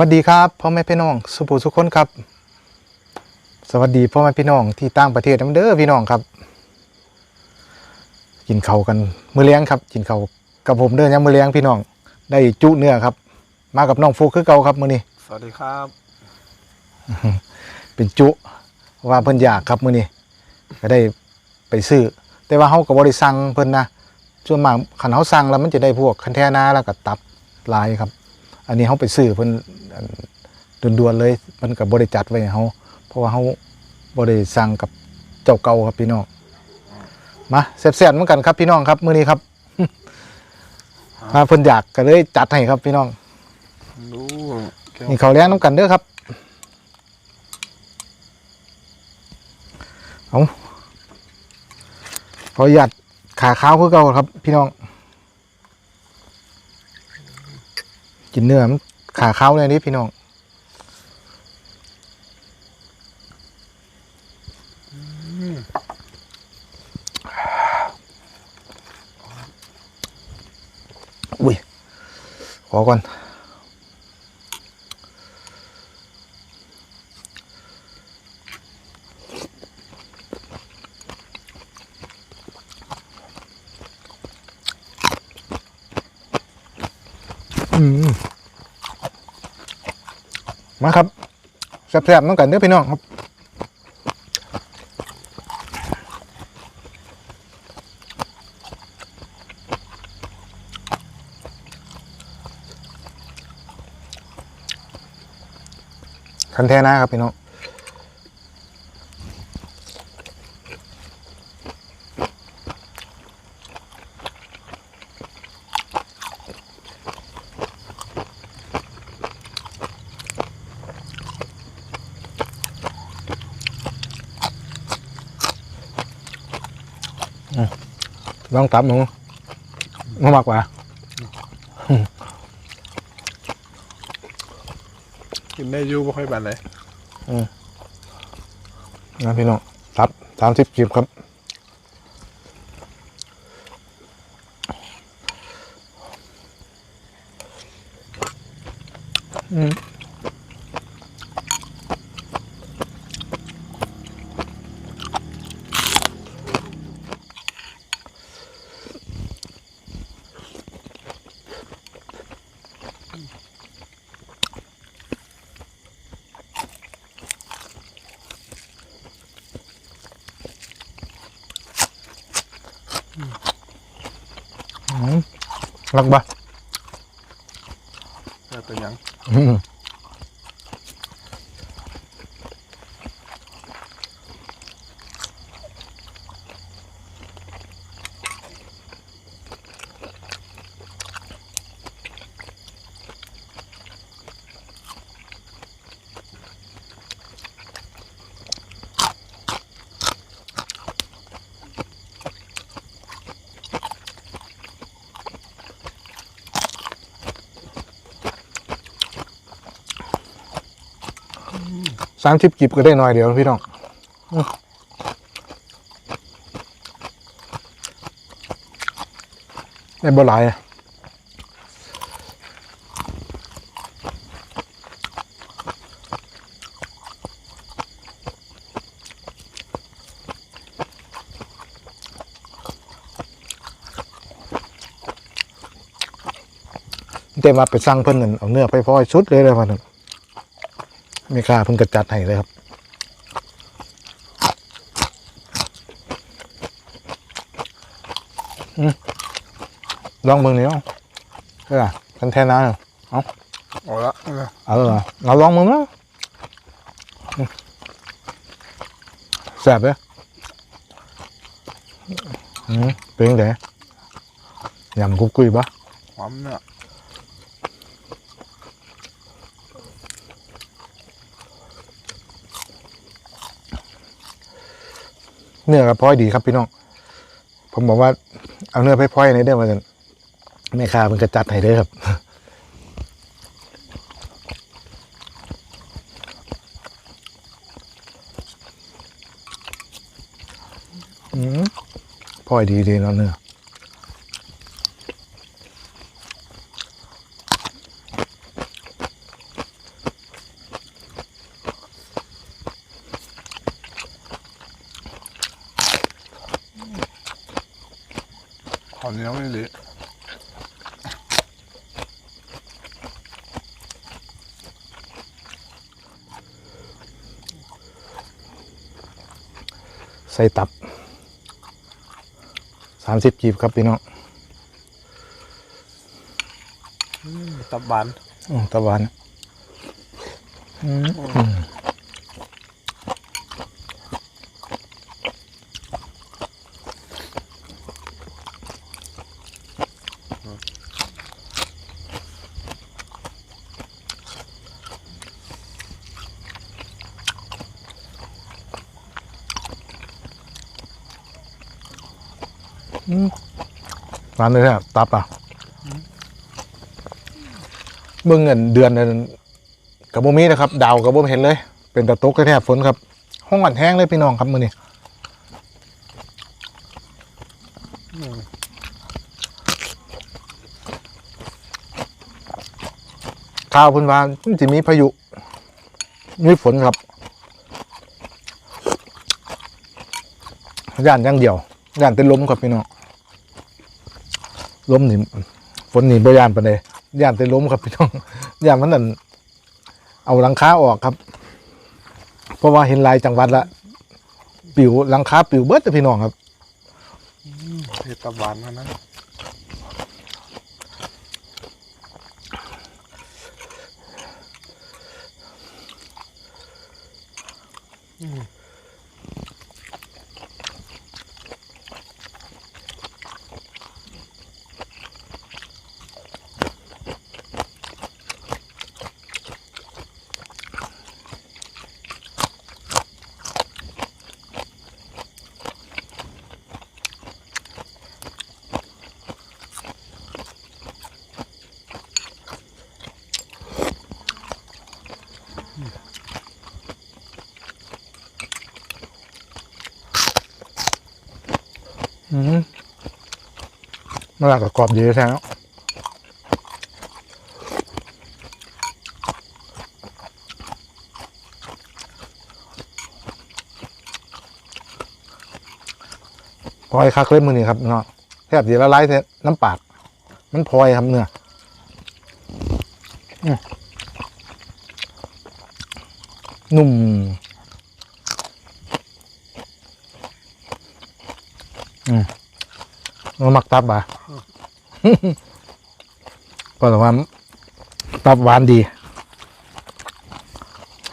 วัสดีครับพ่อแม่พี่น้องสุภูสุขคนครับ สวัสดีพ่อแม่พี่น้องที่ต่างประเทศน้ำเด้อพี่น้องครับ กินข้าวกันมื้อเลี้ยงครับ กินข้าวกับผมเด้อยามมื้อเลี้ยงพี่น้อง ได้จุเนื้อครับ มากับน้องฟุกคือเก่าครับมื้อนี้สวัสดีครับ เป็นจุว่าเพิ่นอยากครับมื้อนี้ก็ได้ไปซื้อ แต่ว่าเฮาก็บ่ได้สั่งเพิ่นนะส่วนมากคันเฮาสั่งแล้วมันจะได้พวกคันแทนาแล้วก็ตับลายครับอันนี้เฮาไปซื้อเพิ่นอัน ด่วนๆเลยเพิ่นก็บ่ได้จัดไว้เฮาเพราะว่าเฮาบ่ได้สั่งกับเจ้าเก่าครับพี่น้องมาแซ่บๆเหมือนกันครับพี่น้องครับมื้อนี้ครับมาเพิ่นอยากก็เลยจัดให้ครับพี่น้องนี่เขาเลี้ยงน้ำกันเด้อครับเอาขอหยัดขาข้าวคือเก่าครับ พี่น้อง กินเนื้อมัน ขาข้าวเลยนี่พี่น้องอุ้ยขอก่อน อืม มาครับแซ่บๆน้องกันเด้อพี่น้องครับคันแท้นะครับพี่น้อง ลองตับหนูมามากกว่ากินได้อยูไม่ค่อยบันเลยนะพี่น้องตับสามสิบจิบครับอืม รักบ่แล้วเป็นหยัง อืม สามสิบจิบก็ได้หน่อยเดียวพี่น้องได้บ่หลายอะเต็มมาไปสั่งเพิ่นนั่นเอาเนื้อไปพอยชุดเลยเลยวันนึง ไม่กล้าเพิ่งกระจัดให้เลยครับอลองเบิ่งนี่เอาเออกันแทนน้ำเอาละเออเออเราลองมึงนะอืมแซ่บเลยอืมเป็นยังไงยำกุ๊กกุยปะหอมเนี่ย เนื้อกับพลอยดีครับพี่น้อง ผมบอกว่าเอาเนื้อไปพลอยในเด้อมากันแม่ค้ามันกระจัดให้เด้อครับอืมพ่อยดีดีเนาะเนื้อ เหนียวไม่เหลือใส่ตับสามสิบกีบครับพี่น้องตับบานอืมตะวันอืม ร้านเลยครับตับอะเบิ่งเงินเดือนนั้นกับบ่มีนะครับ ดาวกับบ่เห็นเลย เป็นตะตกแท้ๆฝนครับ ห้องอันแห้งเลยพี่น้องครับมื้อนี้อืมข่าวเพิ่นว่ามันสิมีพายุมีฝนครับย่านอย่างเดียวย่านเป็นลมครับพี่น้อง ล้มหนีฝนหนี่บ่ย่านปานใดย่านเป็นลมครับพี่น้องย่านมันนั่นเอาหลังคาออกครับ เพราะว่าเห็นลายจังหวัดละปิวหลังคาปิวเบิดแต่พี่น้องครับเห็ดตับบานเท่านั้นอืม นหลักกับกรอบดีแท้แล้วพอยคักเล่มมือนี่ครับเนาะแทบจะละลายเน้ำปาก มันพลอยครับเนื้อนุ่มมันมักตับอะ เพราะว่าตับหวานดี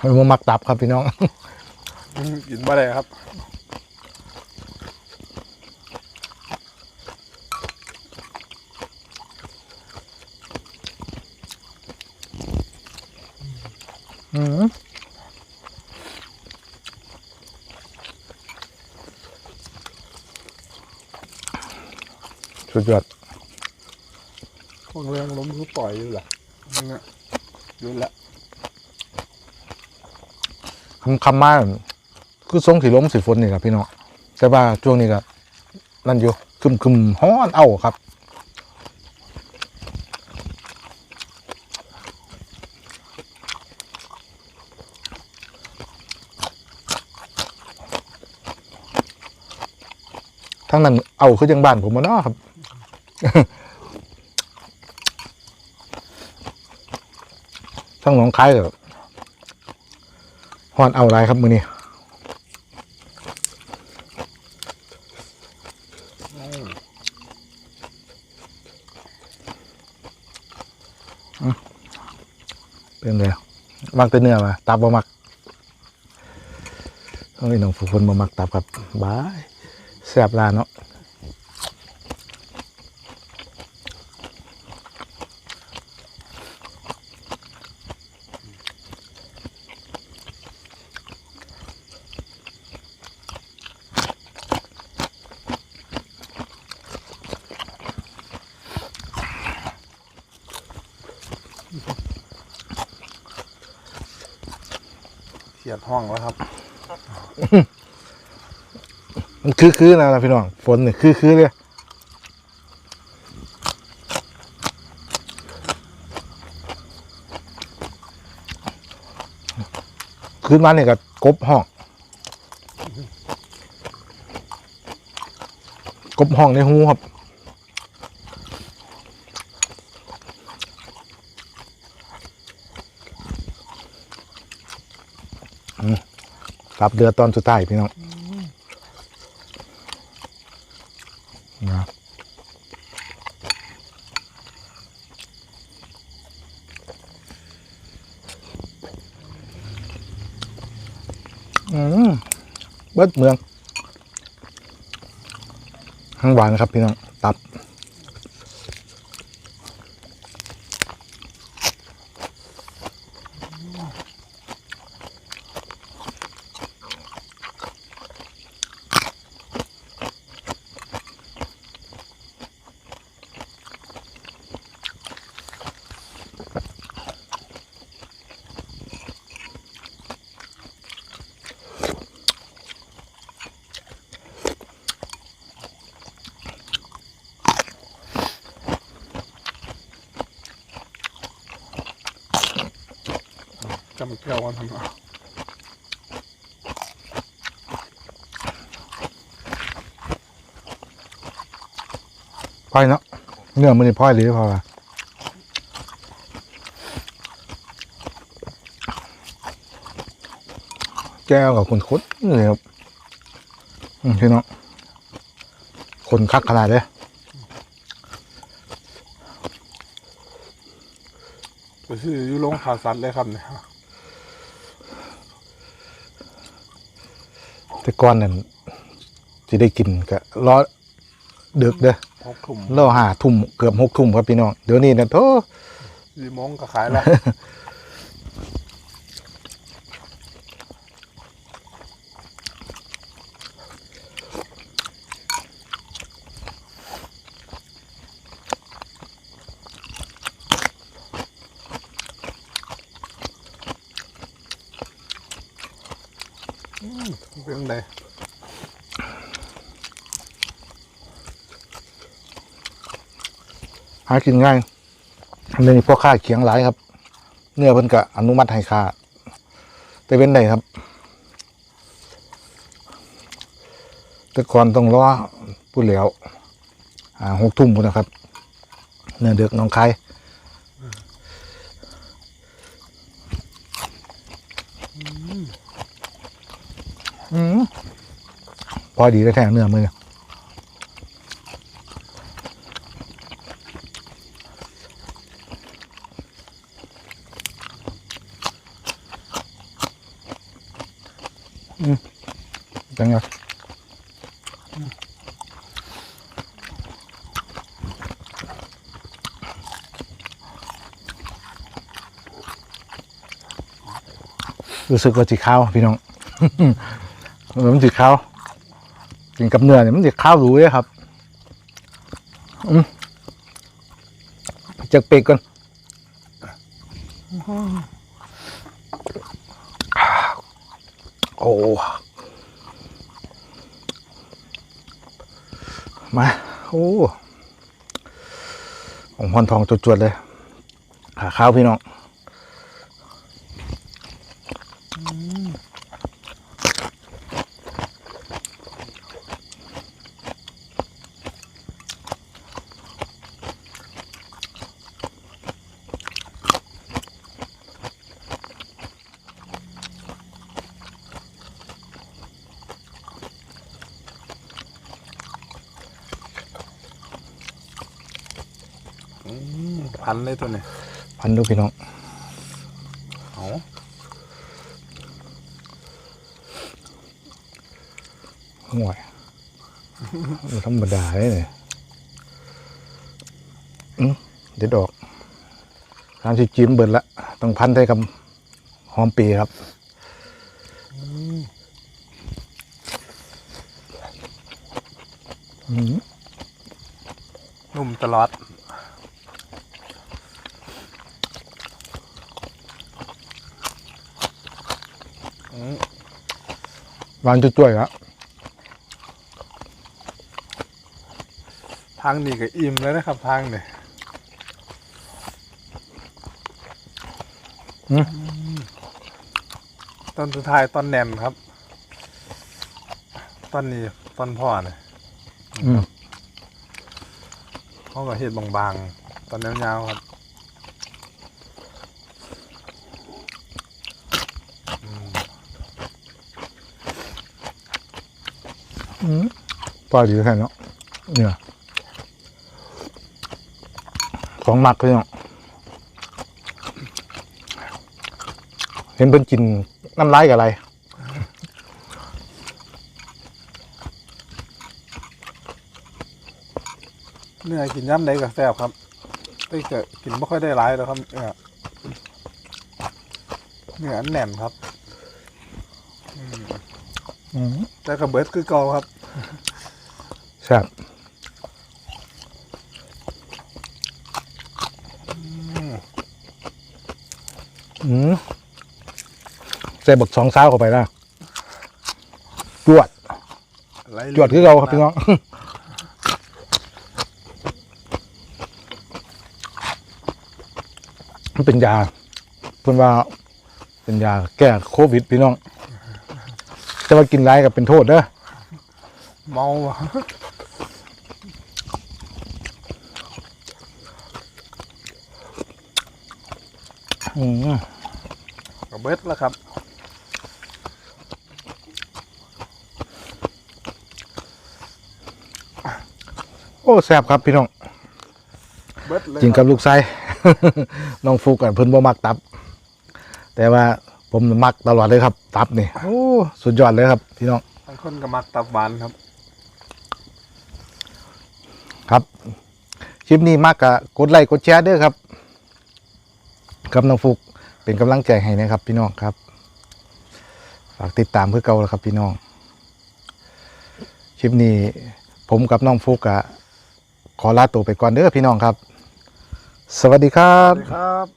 มันมักตับครับพี่น้องอืมกินบ่ได้ครับอืมสุดยอด พวกเรื่องล้มคือปล่อยอยู่แหละเนี่ยรู้ละคำคำมาคือทรงสีล้มสีฝนนี่ครับพี่น้องแต่ว่าช่วงนี้ก็นั่นอยู่คึมคึมๆฮ้อนเอ้าครับทั้งนั้นเอาคือยังบ้านผมมาเนาะครับ ทั้งหนองคายกับฮอนเอาไรครับมือนี้อืมเป็นไงมักแต่เนื้อมาตับบ่มักเฮ้ยน้องผู้คนบ่มักตับครับบายแซ่บลาเนาะ เขียดห้องแล้วครับ มันคือคือนะล่ะพี่น้อง ฝนนี่คือคือเลยคืนวันนี่ก็กบห้อง กบห้องในหูครับ อืมกลับเดือตอนสุดท้ายพี่น้องนะอืมเบิดเมือง ข้างหวานครับพี่น้อง ตับจำแก้วกันทำไมพ่อยเนาะเนื้อมันนี่พ่อยหรือพอวะแก้วกับคนคดเลยครับอืมพี่น้องคนคักขนาดเลยไปซื้ออยู่โรงผ่าสัตว์เลยครับเนี่ย แต่ก่อนนั่นที่ได้กินก็รอดึกเด้อหกถุ่มรอหาทุ่มเกือบหกทุ่มครับพี่น้องเดี๋ยวนี้นะโธ่ สี่โมงก็ขายแล้ว หากินง่ายอันนี้พวกค่าเคียงหลายครับ เนื้อเพิ่นก็อนุมัติให้ค่าแต่เป็นไดครับ แต่ก่อนต้องรอพูดแล้วอ่าหกทุ่มพุ่นนะครับ เนื้อเดือกหน้องคายอืมพอดีได้แท้เนื้อมือ จังไงรู้สึกว่าจีข้าวพี่น้องมันจีข้าวกินกับเนื้อเนี่ยมันจีข้าวรู้เลยครับจากเป็กก่อน อ้มา โอ้ของพรทองจวดๆเลยหาข้าวพี่น้อง พันเลยตัวนี้พันดูพี่น้องเอาห่วยบ่ธรรมดาเลยเนี่ยอืมเด็ดดอกสามสิบจิ้มเบิดละ ต้องพันได้กับหอมปีครับอืมนุ่มตลอด หวานจุ้ยๆครับทางนี้ก็อิ่มแล้วนะครับทางนี่อืมตอนสุดท้ายตอนแน่นครับ ตอนนี้ตอนพ่อเนี่ยอืมเขาก็เห็ดบางๆ ตอนยาวๆครับอืม อืม ปล่อยดีแค่เนาะเนี่ยของหมักเลยเนาะเห็นเพิ่นกินน้ำลายกับอะไรเนื้อกินย่ำใดกับแซ่บครับแต่จะกินไม่ค่อยได้ร้ายแล้วครับเนื้อเนื้ออันแน่นครับอืมแต่กระเบิดคือเก่าครับ แซ่บอืมใส่บักสองสาวเข้าไปแล้วจวดไหลจวดคือเราครับพี่น้องมันเป็นยาเพิ่นว่า เป็นยาแก้โควิดพี่น้องแต่ว่ากินไรกับเป็นโทษเด้อเมา อืมกระเบิดแล้วครับโอ้แซ่บครับพี่น้องเบิดเลยกินคกัรับบลูกไส้น้องฟุกอะเพิ่นบ่มักตับ แต่ว่าผมมักตลอดเลยครับ ตับนี่โอ้สุดยอดเลยครับ พี่น้องบางคนก็มักตับหวานครับ ครับคลิปนี้มากกะกดไลค์กดแชร์เด้อครับ กับน้องฟุกเป็นกำลังใจให้นะครับ พี่น้องครับ ฝากติดตามเพื่อเก่าแล้วครับ พี่น้องคลิปนี้ผมกับน้องฟุกอะขอลาตัวไปก่อนเด้อพี่น้องครับ สวัสดีครับ